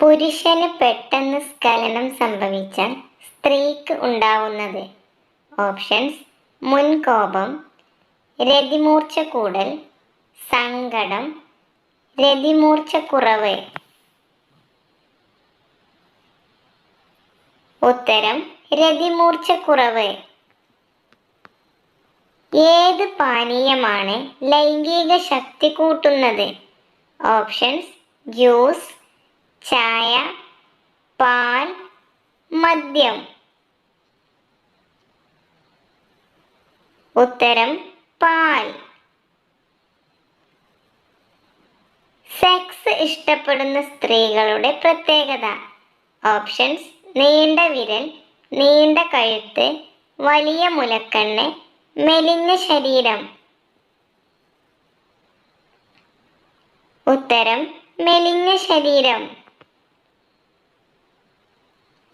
പുരുഷന് പെട്ടെന്ന് സ്ഖലനം സംഭവിച്ചാൽ സ്ത്രീക്ക് ഉണ്ടാവുന്നത്. ഓപ്ഷൻസ് മുൻകോപം രതിമൂർച്ച കൂടൽ സങ്കടം രതിമൂർച്ച കുറവ്. ഉത്തരം രതിമൂർച്ച കുറവ്. ഏത് പാനീയമാണ് ലൈംഗിക ശക്തി കൂട്ടുന്നത്? ഓപ്ഷൻസ് ജ്യൂസ് ചായ പാൽ മദ്യം. ഉത്തരം പാൽ. സെക്സ് ഇഷ്ടപ്പെടുന്ന സ്ത്രീകളുടെ പ്രത്യേകത. ഓപ്ഷൻസ് നീണ്ട വിരൽ നീണ്ട കഴുത്ത് വലിയ മുലക്കണ്ണ് മെലിഞ്ഞ ശരീരം. ഉത്തരം മെലിഞ്ഞ ശരീരം.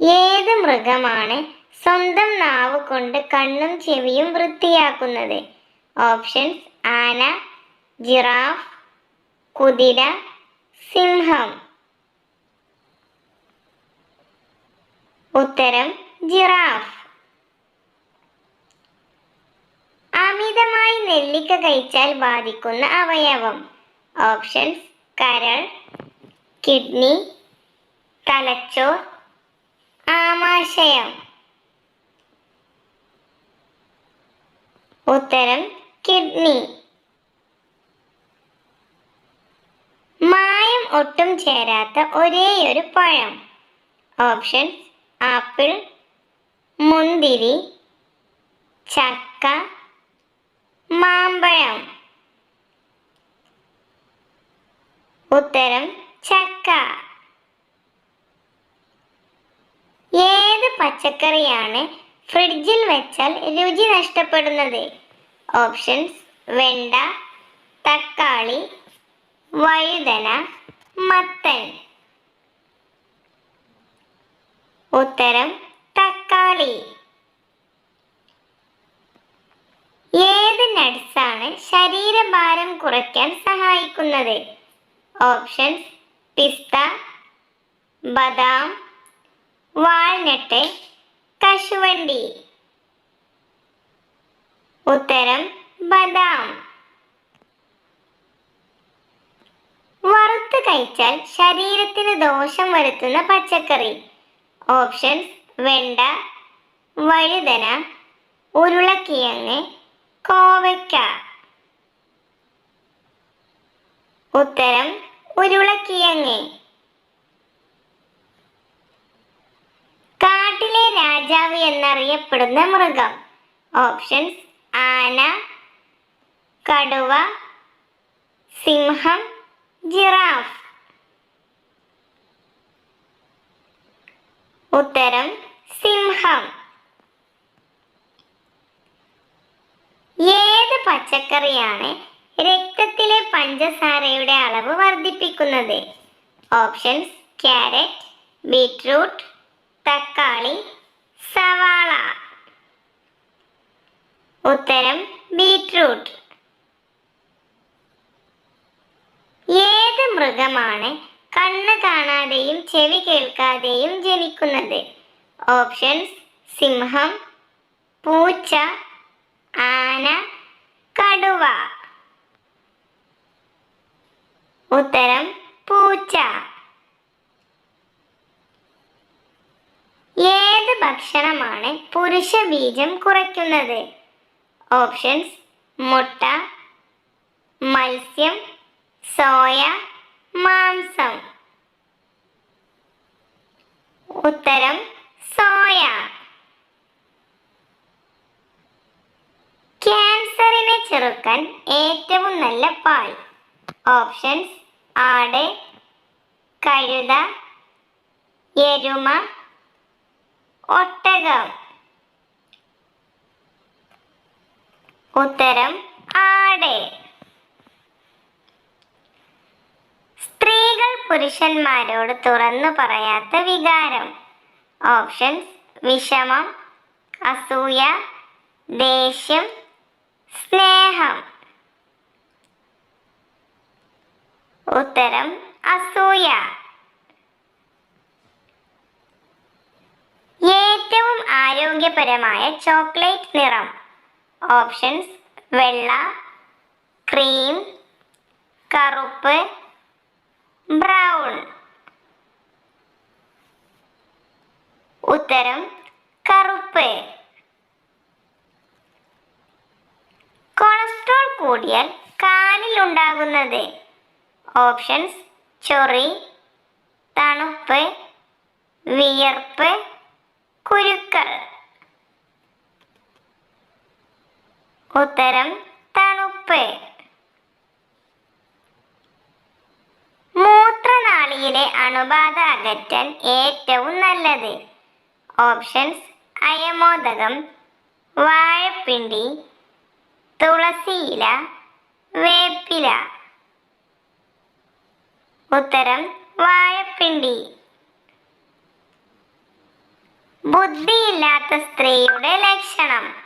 ഏത് മൃഗമാണ് സ്വന്തം നാവ് കൊണ്ട് കണ്ണും ചെവിയും വൃത്തിയാക്കുന്നത്? ഓപ്ഷൻസ് ആന ജിറാഫ് കുതിര സിംഹം. ഉത്തരം ജിറാഫ്. അമിതമായി നെല്ലിക്ക കഴിച്ചാൽ ബാധിക്കുന്ന അവയവം. ഓപ്ഷൻസ് കരൾ കിഡ്നി തലച്ചോർ ആമാശയം. ഉത്തരം കിഡ്നി. മായം ഒട്ടും ചേരാത്ത ഒരേയൊരു പഴം. ഓപ്ഷൻസ് ആപ്പിൾ മുന്തിരി ചക്ക മാമ്പഴം. ഉത്തരം ചക്ക. ഏത് പച്ചക്കറിയാണ് ഫ്രിഡ്ജിൽ വെച്ചാൽ രുചി നഷ്ടപ്പെടുന്നത്? ഓപ്ഷൻസ് വെണ്ട തക്കാളി വഴുതന മത്തൻ. ഉത്തരം തക്കാളി. ഏത് നട്സാണ് ശരീരഭാരം കുറയ്ക്കാൻ സഹായിക്കുന്നത്? ഓപ്ഷൻസ് പിസ്ത ബദാം വാൾനട്ട് കശുവണ്ടി. ഉത്തരം ബദാം. വറുത്ത് കഴിച്ചാൽ ശരീരത്തിന് ദോഷം വരുത്തുന്ന പച്ചക്കറി. ഓപ്ഷൻസ് വെണ്ട വഴുതന ഉരുളക്കിഴങ്ങ് കോവയ്ക്ക. ഉത്തരം ഉരുളക്കിഴങ്ങ്. കാട്ടിലെ രാജാവ് എന്നറിയപ്പെടുന്ന മൃഗം. ഓപ്ഷൻസ് ആന കടുവ സിംഹം ജിറാഫ്. ഉത്തരം സിംഹം. ഏത് പച്ചക്കറിയാണ് രക്തത്തിലെ പഞ്ചസാരയുടെ അളവ് വർദ്ധിപ്പിക്കുന്നത്? ഓപ്ഷൻസ് ക്യാരറ്റ് ബീറ്റ്റൂട്ട് തക്കാളി സവാള. ഉത്തരം ബീട്രൂട്ട് ഏത് മൃഗമാണ് കണ്ണ് കാണാതെയും ചെവി കേൾക്കാതെയും ജനിക്കുന്നത്? ഓപ്ഷൻസ് സിംഹം പൂച്ച ആന കടുവ. ഉത്തരം പൂച്ച ഏത് ഭക്ഷണമാണ് പുരുഷ ബീജം കുറയ്ക്കുന്നത്. ഓപ്ഷൻസ് മുട്ട മത്സ്യം സോയ മാംസം. ഉത്തരം സോയ. ക്യാൻസറിനെ ചെറുക്കാൻ ഏറ്റവും നല്ല പാൽ. ഓപ്ഷൻസ് ആട് കഴുത എരുമ ഒട്ടകം. ഉത്തരം ആട്. സ്ത്രീകൾ പുരുഷന്മാരോട് തുറന്നു പറയാത്ത വികാരം. ഓപ്ഷൻസ് വിഷമം അസൂയ ദേഷ്യം സ്നേഹം. ഉത്തരം അസൂയ. ഏറ്റവും ആരോഗ്യപരമായ ചോക്ലേറ്റ് നിറം. ഓപ്ഷൻസ് വെള്ള ക്രീം കറുപ്പ് ബ്രൗൺ. ഉത്തരം കറുപ്പ്. കൊളസ്ട്രോൾ കൂടിയാൽ കാലിലുണ്ടാകുന്നത് ഓപ്ഷൻസ് ചൊറി തണുപ്പ് വിയർപ്പ് ഉത്തരം തണുപ്പ്. മൂത്രനാളിയിലെ അണുബാധ അകറ്റാൻ ഏറ്റവും നല്ലത്. ഓപ്ഷൻസ് അയമോദകം വാഴപ്പിണ്ടി തുളസിയില വേപ്പില. ഉത്തരം വാഴപ്പിണ്ടി. ബുദ്ധിയില്ലാത്ത സ്ത്രീയുടെ ലക്ഷണം.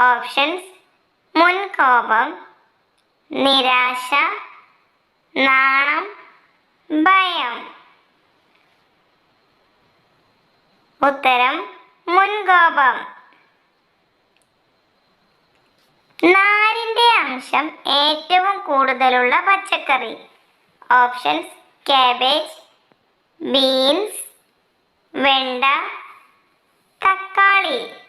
ഓപ്ഷൻസ് മുൻകോപം നിരാശ നാണം ഭയം. ഉത്തരം മുൻകോപം. നാരിന്റെ അംശം ഏറ്റവും കൂടുതലുള്ള പച്ചക്കറി. ഓപ്ഷൻസ് കാബേജ് ബീൻസ് വെണ്ട തക്കാളി.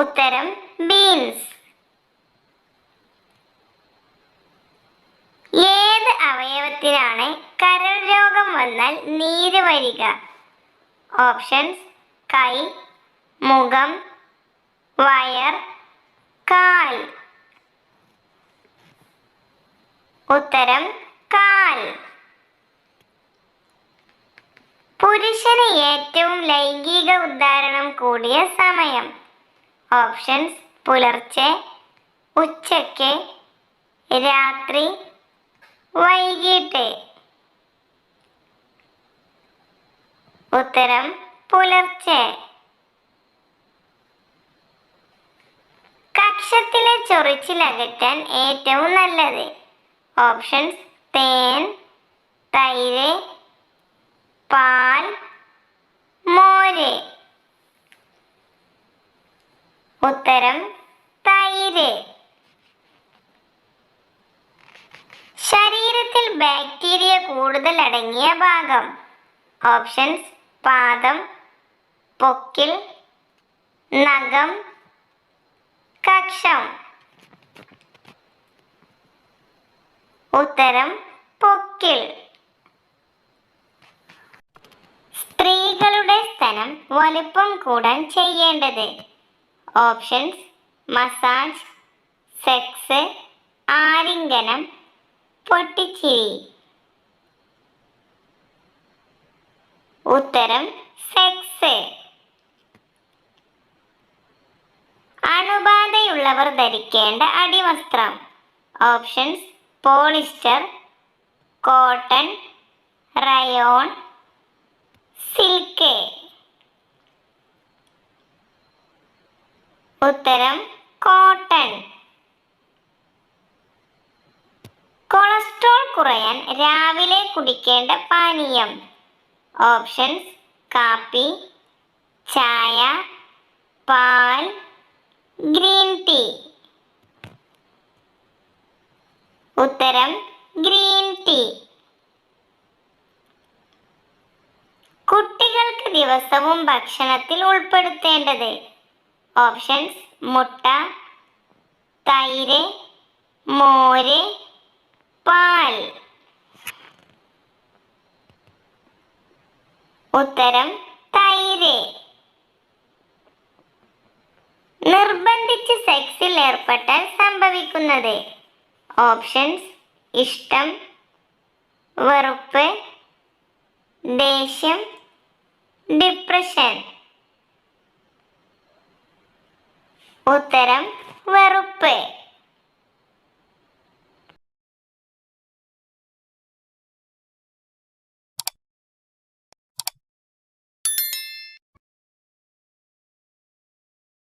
ഉത്തരം ബീൻസ് ഏത് അവയവത്തിലാണ് കരൾ രോഗം വന്നാൽ നീര് വരിക? ഓപ്ഷൻസ് കൈ മുഖം വയർ കാൽ. ഉത്തരം കാൽ. പുരുഷന് ഏറ്റവും ലൈംഗിക ഉദ്ധാരണം കൂടിയ സമയം. ഓപ്ഷൻസ് പുലർച്ചെ ഉച്ചയ്ക്ക് രാത്രി വൈകിട്ട്. ഉത്തരം പുലർച്ചെ. കക്ഷത്തിലെ ചൊറിച്ചിലകറ്റാൻ ഏറ്റവും നല്ലത്. ഓപ്ഷൻസ് തേൻ തൈര് പാൽ മോര്. ഉത്തരം തൈര്. ശരീരത്തിൽ ബാക്ടീരിയ കൂടുതൽ അടങ്ങിയ ഭാഗം. ഓപ്ഷൻസ് പാദം പൊക്കിൽ നഖം കക്ഷം. ഉത്തരം പൊക്കിൽ. സ്ത്രീകളുടെ സ്ഥലം വലുപ്പം കൂടാൻ ചെയ്യേണ്ടത്. ഓപ്ഷൻസ് മസാജ് സെക്സ് ആലിംഗനം പൊട്ടിച്ചിരി. ഉത്തരം സെക്സ്. അണുബാധയുള്ളവർ ധരിക്കേണ്ട അടിവസ്ത്രം. Options polyester cotton rayon silk. ഉത്തരം കോട്ടൺ. കൊളസ്ട്രോൾ കുറയാൻ രാവിലെ കുടിക്കേണ്ട പാനീയം. ഓപ്ഷൻസ് കാപ്പി ചായ പാൽ ഗ്രീൻ ടീ. ഉത്തരം ഗ്രീൻ ടീ. കുട്ടികൾക്ക് ദിവസവും ഭക്ഷണത്തിൽ ഉൾപ്പെടുത്തേണ്ടത് ഓപ്ഷൻസ് മുട്ട തൈര് മോര് പാൽ. ഉത്തരം തൈര്. നിർബന്ധിച്ച് സെക്സിൽ ഏർപ്പെട്ടാൽ സംഭവിക്കുന്നത്. ഓപ്ഷൻസ് ഇഷ്ടം വെറുപ്പ് ദേഷ്യം ഡിപ്രഷൻ. ഉത്തരം വെറുപ്പ്.